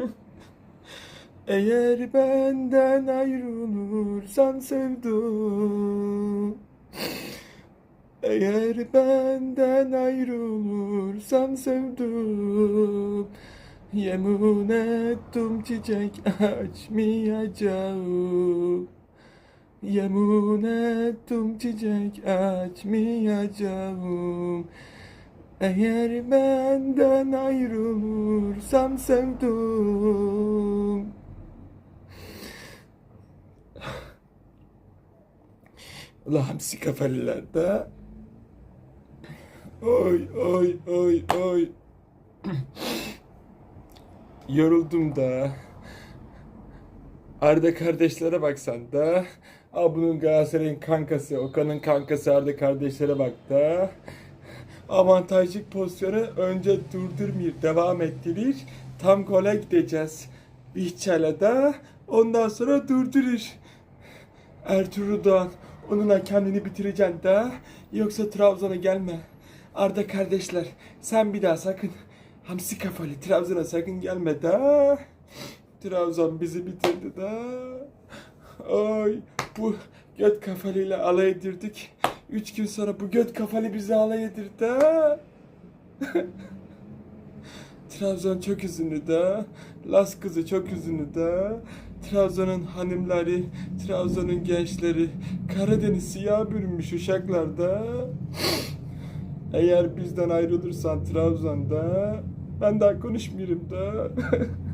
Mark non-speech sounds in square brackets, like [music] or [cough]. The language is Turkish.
[laughs] Eğer benden ayrılırsan sevdum Eğer benden ayrılırsan sevdum Yemin ettim çiçek açmayacağım. Yemin ettim çiçek açmayacağım Eğer benden ayrılırsam sevdum kafalılar da Oy oy oy oy. Yoruldum da. Arda kardeşlere baksan da Aa, bunun Galatasaray'ın kankası, Okan'ın kankası Arda kardeşlere bak da Avantajlı pozisyonu önce durdurmayıp devam ettirir Tam gole gideceğiz Bihçala da ondan sonra durdurur. Ertuğrul Doğan onunla kendini bitireceksin da Yoksa Trabzon'a gelme. Arda kardeşler sen bir daha sakın. Hamsi kafalı Trabzon'a sakın gelme da Trabzon bizi bitirdi da Ay bu göt kafalıyla alay edirdik Üç gün sonra bu göt kafalı bizi alay edirdi da [laughs] Trabzon çok üzünlü da Las kızı çok üzünlü da Trabzon'un hanımları, Trabzon'un gençleri Karadeniz siyah bürünmüş uşaklarda. [laughs] Eğer bizden ayrılırsan Trabzon'da Ben daha konuşmuyorum da [laughs]